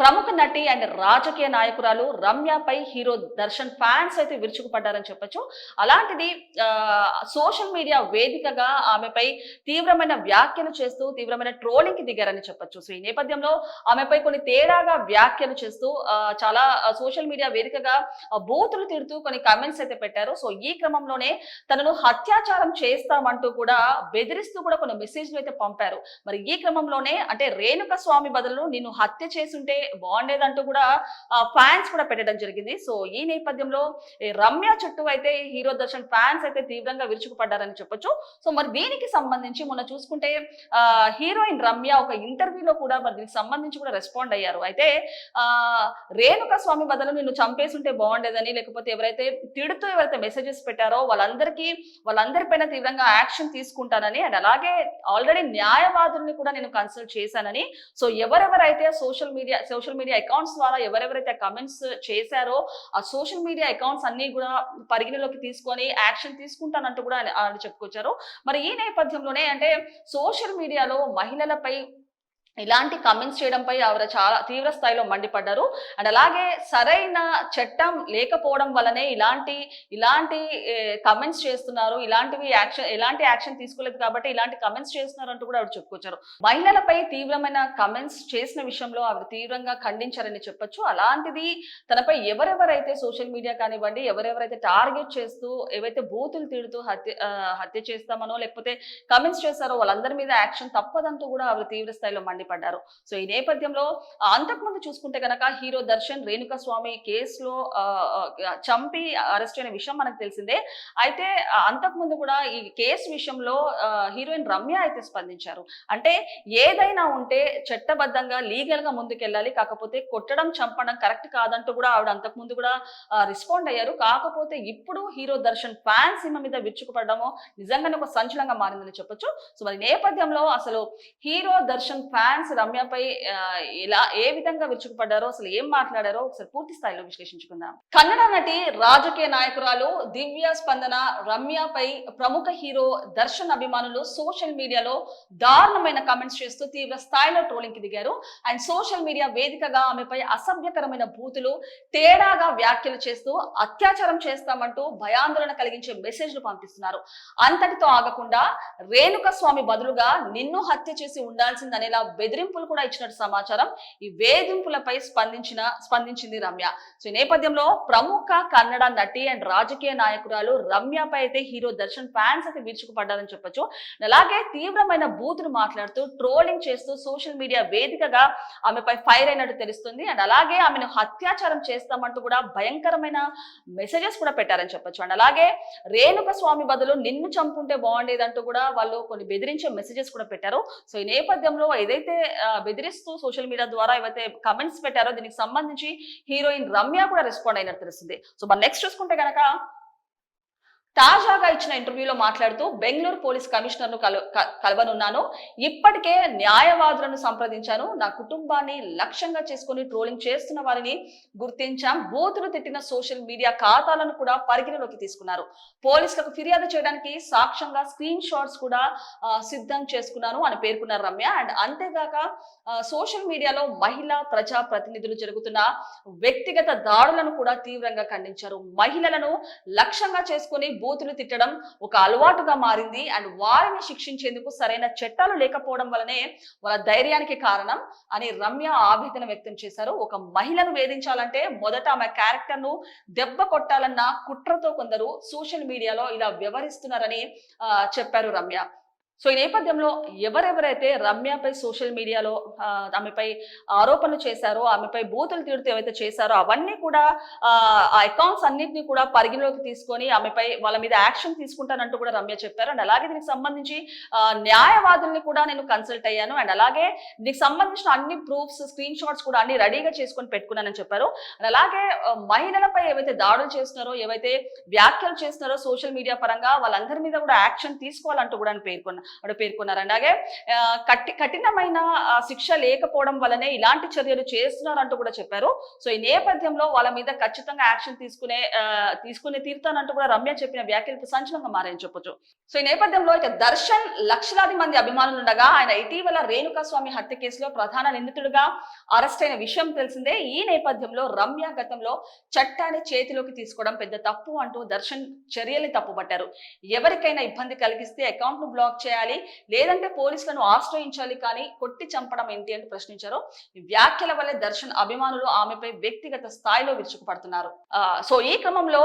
ప్రముఖ నటి అండ్ రాజకీయ నాయకురాలు రమ్యపై హీరో దర్శన్ ఫ్యాన్స్ అయితే విరుచుకుపడ్డారని చెప్పొచ్చు. అలాంటిది సోషల్ మీడియా వేదికగా ఆమెపై తీవ్రమైన వ్యాఖ్యలు చేస్తూ తీవ్రమైన ట్రోలింగ్కి దిగారని చెప్పొచ్చు. సో ఈ నేపథ్యంలో ఆమెపై కొన్ని తేడాగా వ్యాఖ్యలు చేస్తూ చాలా సోషల్ మీడియా వేదికగా బూతులు తిడుతూ కొన్ని కమెంట్స్ అయితే పెట్టారు. సో ఈ క్రమంలోనే తనను హత్యాచారం చేస్తామంటూ కూడా బెదిరిస్తూ కూడా కొన్ని మెసేజ్లు అయితే పంపారు. మరి ఈ క్రమంలోనే అంటే రేణుక స్వామి బదులు నిన్ను హత్య చేసుంటే బాగుండేదంటూ కూడా ఫ్యాన్స్ కూడా పెట్టడం జరిగింది. సో ఈ నేపథ్యంలో రమ్య చుట్టూ అయితే హీరో దర్శన్ ఫ్యాన్స్ అయితే తీవ్రంగా విరుచుకుపడ్డారని చెప్పొచ్చు. సో మరి దీనికి సంబంధించి మొన్న చూసుకుంటే హీరోయిన్ రమ్య ఒక ఇంటర్వ్యూలో కూడా మరి దీనికి సంబంధించి కూడా రెస్పాండ్ అయ్యారు. అయితే రేణుకా రేణుక స్వామి బదులు నిన్ను చంపేసుంటే బాగుండేదని లేకపోతే ఎవరైతే తిడుతూ ఎవరైతే మెసేజెస్ పెట్టారో వాళ్ళందరికీ వాళ్ళందరిపైన తీవ్రంగా యాక్షన్ తీసుకుంటానని అండ్ అలాగే ఆల్రెడీ న్యాయవాదుల్ని కూడా నేను కన్సల్ట్ చేశానని. సో ఎవరెవరైతే social media social media accounts ద్వారా ఎవరెవరైతే కమెంట్స్ చేశారో ఆ సోషల్ మీడియా అకౌంట్స్ అన్ని కూడా పరిగణలోకి తీసుకొని యాక్షన్ తీసుకుంటానంటూ కూడా ఆయన చెప్పుకొచ్చారు. మరి ఈ నేపథ్యంలోనే అంటే సోషల్ మీడియాలో మహిళలపై ఇలాంటి కమెంట్స్ చేయడంపై ఆవిడ చాలా తీవ్ర స్థాయిలో మండిపడ్డారు. అండ్ అలాగే సరైన చట్టం లేకపోవడం వల్లనే ఇలాంటి ఇలాంటి కమెంట్స్ చేస్తున్నారు. ఇలాంటివి యాక్షన్ ఎలాంటి యాక్షన్ తీసుకోలేదు కాబట్టి ఇలాంటి కమెంట్స్ చేస్తున్నారు అంటూ కూడా ఆవిడ చెప్పుకొచ్చారు. మహిళలపై తీవ్రమైన కమెంట్స్ చేసిన విషయంలో ఆవిడ తీవ్రంగా ఖండించారని చెప్పొచ్చు. అలాంటిది తనపై ఎవరెవరైతే సోషల్ మీడియా కానివ్వండి ఎవరెవరైతే టార్గెట్ చేస్తూ ఏవైతే బూతులు తిడుతూ హత్య హత్య చేస్తామనో లేకపోతే కమెంట్స్ చేస్తారో వాళ్ళందరి మీద యాక్షన్ తప్పదంటూ కూడా ఆవిడ తీవ్ర స్థాయిలో మండి పడ్డారు. సో ఈ నేపథ్యంలో అంతకుముందు చూసుకుంటే కనుక హీరో దర్శన్ రేణుకా స్వామి కేసులో చంపి అరెస్ట్ అయిన విషయం మనకు తెలిసిందే. అయితే అంతకుముందు కూడా ఈ కేసు విషయంలో హీరోయిన్ రమ్య అయితే స్పందించారు. అంటే ఏదైనా ఉంటే చట్టబద్ధంగా లీగల్గా ముందుకెళ్ళాలి. కాకపోతే కొట్టడం చంపడం కరెక్ట్ కాదంటూ కూడా ఆవిడ అంతకుముందు కూడా రెస్పాండ్ అయ్యారు. కాకపోతే ఇప్పుడు హీరో దర్శన్ ఫ్యాన్స్ ఈమె మీద విరుచుకుపడము నిజంగానే ఒక సంచలనంగా మారిందని చెప్పొచ్చు. సో మరి నేపథ్యంలో అసలు హీరో దర్శన్ ఫ్యాన్ ఫ్యాన్స్ రమ్యపై ఎలా ఏ విధంగా విరుచుకుపడ్డారో అసలు ఏం మాట్లాడారో ఒకసారి పూర్తి స్థాయిలో విశ్లేషించుకుందాం. కన్నడ నటి రాజకీయ నాయకురాలు దివ్య స్పందన రమ్యపై ప్రముఖ హీరో దర్శన్ అభిమానులు సోషల్ మీడియాలో దారుణమైన కామెంట్స్ చేస్తూ తీవ్ర స్థాయిలో ట్రోలింగ్కి దిగారు. అండ్ సోషల్ మీడియా వేదికగా ఆమెపై అసభ్యకరమైన బూతులు తేడాగా వ్యాఖ్యలు చేస్తూ అత్యాచారం చేస్తామంటూ భయాందోళన కలిగించే మెసేజ్లు పంపిస్తున్నారు. అంతటితో ఆగకుండా రేణుక స్వామి బదులుగా నిన్ను హత్య చేసి ఉండాల్సిందనేలా బెదిరింపులు కూడా ఇచ్చినట్టు సమాచారం ఈ వేధింపులపై స్పందించిన స్పందించింది రమ్య. సో ఈ నేపథ్యంలో ప్రముఖ కన్నడ నటి అండ్ రాజకీయ నాయకురాలు రమ్యపై అయితే హీరో దర్శన్ ఫ్యాన్స్ అయితే విరుచుకుపడ్డారని చెప్పొచ్చు. అలాగే తీవ్రమైన బూతులు మాట్లాడుతూ ట్రోలింగ్ చేస్తూ సోషల్ మీడియా వేదికగా ఆమెపై ఫైర్ అయినట్టు తెలుస్తుంది. అండ్ అలాగే ఆమెను హత్యాచారం చేస్తామంటూ కూడా భయంకరమైన మెసేజెస్ కూడా పెట్టారని చెప్పొచ్చు. అండ్ అలాగే రేణుక స్వామి బదులు నిన్ను చంపుంటే బాగుండేదంటూ కూడా వాళ్ళు కొన్ని బెదిరించే మెసేజెస్ కూడా పెట్టారు. సో ఈ నేపథ్యంలో ఏదైతే ఏవైతే బెదిరిస్తూ సోషల్ మీడియా ద్వారా ఏవైతే కమెంట్స్ పెట్టారో దీనికి సంబంధించి హీరోయిన్ రమ్య కూడా రెస్పాండ్ అయినట్టు తెలుస్తుంది. సో మరి నెక్స్ట్ చూసుకుంటే కనుక తాజాగా ఇచ్చిన ఇంటర్వ్యూలో మాట్లాడుతూ బెంగళూరు పోలీస్ కమిషనర్ను కలవనున్నాను. ఇప్పటికే న్యాయవాదులను సంప్రదించాను. నా కుటుంబాన్ని లక్ష్యంగా చేసుకుని ట్రోలింగ్ చేస్తున్న వారిని గుర్తించాం. బూతులు తిట్టిన సోషల్ మీడియా ఖాతాలను కూడా పరిగణలోకి తీసుకున్నారు. పోలీసులకు ఫిర్యాదు చేయడానికి సాక్ష్యంగా స్క్రీన్ షాట్స్ కూడా సిద్ధం చేసుకున్నాను అని పేర్కొన్నారు రమ్య. అండ్ అంతేగాక సోషల్ మీడియాలో మహిళా ప్రజా ప్రతినిధులు జరుగుతున్న వ్యక్తిగత దాడులను కూడా తీవ్రంగా ఖండించారు. మహిళలను లక్ష్యంగా చేసుకుని బూతులు తిట్టడం ఒక అలవాటుగా మారింది. అండ్ వారిని శిక్షించేందుకు సరైన చట్టాలు లేకపోవడం వలనే వాళ్ళ ధైర్యానికి కారణం అని రమ్య ఆవేదన వ్యక్తం చేశారు. ఒక మహిళను వేధించాలంటే మొదట ఆమె క్యారెక్టర్ను దెబ్బ కొట్టాలన్న కుట్రతో కొందరు సోషల్ మీడియాలో ఇలా వ్యవహరిస్తున్నారని చెప్పారు రమ్య. సో ఈ నేపథ్యంలో ఎవరెవరైతే రమ్యపై సోషల్ మీడియాలో ఆమెపై ఆరోపణలు చేశారో ఆమెపై బూతులు తీరుతూ ఏవైతే చేశారో అవన్నీ కూడా ఆ అకౌంట్స్ అన్నింటినీ కూడా పరిగణలోకి తీసుకొని ఆమెపై వాళ్ళ మీద యాక్షన్ తీసుకుంటానంటూ కూడా రమ్య చెప్పారు. అండ్ అలాగే దీనికి సంబంధించి న్యాయవాదుల్ని కూడా నేను కన్సల్ట్ అయ్యాను. అండ్ అలాగే దీనికి సంబంధించిన అన్ని ప్రూఫ్స్ స్క్రీన్ షాట్స్ కూడా అన్ని రెడీగా చేసుకొని పెట్టుకున్నానని చెప్పారు. అండ్ అలాగే మహిళలపై ఏవైతే దాడులు చేస్తున్నారో ఏవైతే వ్యాఖ్యలు చేస్తున్నారో సోషల్ మీడియా పరంగా వాళ్ళందరి మీద కూడా యాక్షన్ తీసుకోవాలంటూ కూడా నేను పేర్కొన్నారు ఆవిడ పేర్కొన్నారు అలాగే కఠి కఠినమైన శిక్ష లేకపోవడం వల్లనే ఇలాంటి చర్యలు చేస్తున్నారంటూ కూడా చెప్పారు. సో ఈ నేపథ్యంలో వాళ్ళ మీద ఖచ్చితంగా యాక్షన్ తీసుకునే తీసుకునే తీరుతానంటూ కూడా రమ్య చెప్పిన వ్యాఖ్యలకు సంచలనంగా మారని చెప్పొచ్చు. సో ఈ నేపథ్యంలో ఇక దర్శన్ లక్షలాది మంది అభిమానులు ఉండగా ఆయన ఇటీవల రేణుకాస్వామి హత్య కేసులో ప్రధాన నిందితుడిగా అరెస్ట్ అయిన విషయం తెలిసిందే. ఈ నేపథ్యంలో రమ్య గతంలో చట్టాన్ని చేతిలోకి తీసుకోవడం పెద్ద తప్పు అంటూ దర్శన్ చర్యల్ని తప్పుపట్టారు. ఎవరికైనా ఇబ్బంది కలిగిస్తే అకౌంట్ను బ్లాక్ చేయాలి. లేదంటే పోలీసులను ఆశ్రయించాలి కానీ కొట్టి చంపడం ఏంటి అని ప్రశ్నించారు. వ్యాఖ్యల వల్లే దర్శన్ అభిమానులు ఆమెపై వ్యక్తిగత స్థాయిలో విరుచుకుపడుతున్నారు. సో ఈ క్రమంలో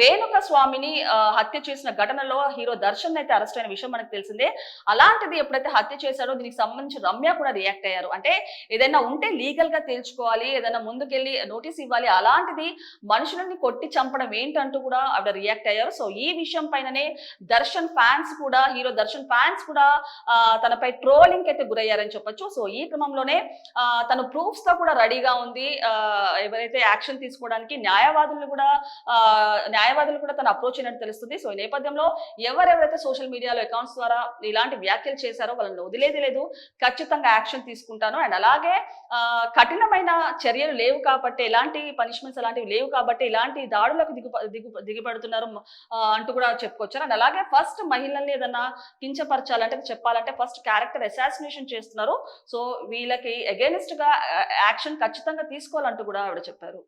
రేణుక స్వామిని హత్య చేసిన ఘటనలో హీరో దర్శన్ అయితే అరెస్ట్ అయిన విషయం మనకు తెలిసిందే. అలాంటిది ఎప్పుడైతే హత్య చేశారో దీనికి సంబంధించి రమ్య కూడా రియాక్ట్ అయ్యారు. అంటే ఏదైనా ఉంటే లీగల్గా తేల్చుకోవాలి ఏదైనా ముందుకెళ్ళి నోటీస్ ఇవ్వాలి అలాంటిది మనుషులని కొట్టి చంపడం ఏంటంటూ కూడా ఆవిడ రియాక్ట్ అయ్యారు. సో ఈ విషయం పైననే దర్శన్ ఫ్యాన్స్ కూడా హీరో దర్శన్ ఫ్యాన్స్ కూడా తనపై ట్రోలింగ్ అయితే గురయ్యారని చెప్పొచ్చు. సో ఈ క్రమంలోనే తను ప్రూఫ్స్తో కూడా రెడీగా ఉంది. ఎవరైతే యాక్షన్ తీసుకోవడానికి న్యాయవాదులు కూడా న్యాయవాదులు కూడా తను అప్రోచ్ అయినట్టు తెలుస్తుంది. సో ఈ నేపథ్యంలో ఎవరెవరైతే సోషల్ మీడియాలో అకౌంట్స్ ద్వారా ఇలాంటి వ్యాఖ్యలు చేశారో వాళ్ళని వదిలేది లేదు. ఖచ్చితంగా యాక్షన్ తీసుకుంటాను. అండ్ అలాగే కఠినమైన చర్యలు లేవు కాబట్టి ఎలాంటి పనిష్మెంట్స్ అలాంటివి లేవు కాబట్టి ఇలాంటి దాడులకు దిగు దిగు దిగబడుతున్నారు అంటూ కూడా చెప్పుకొచ్చారు. అండ్ అలాగే ఫస్ట్ మహిళల్ని ఏదన్నా కించపరచాలంటే చెప్పాలంటే ఫస్ట్ క్యారెక్టర్ అసాసినేషన్ చేస్తున్నారు. సో వీళ్ళకి అగేనిస్ట్గా యాక్షన్ ఖచ్చితంగా తీసుకోవాలంటూ కూడా ఆవిడ చెప్పారు.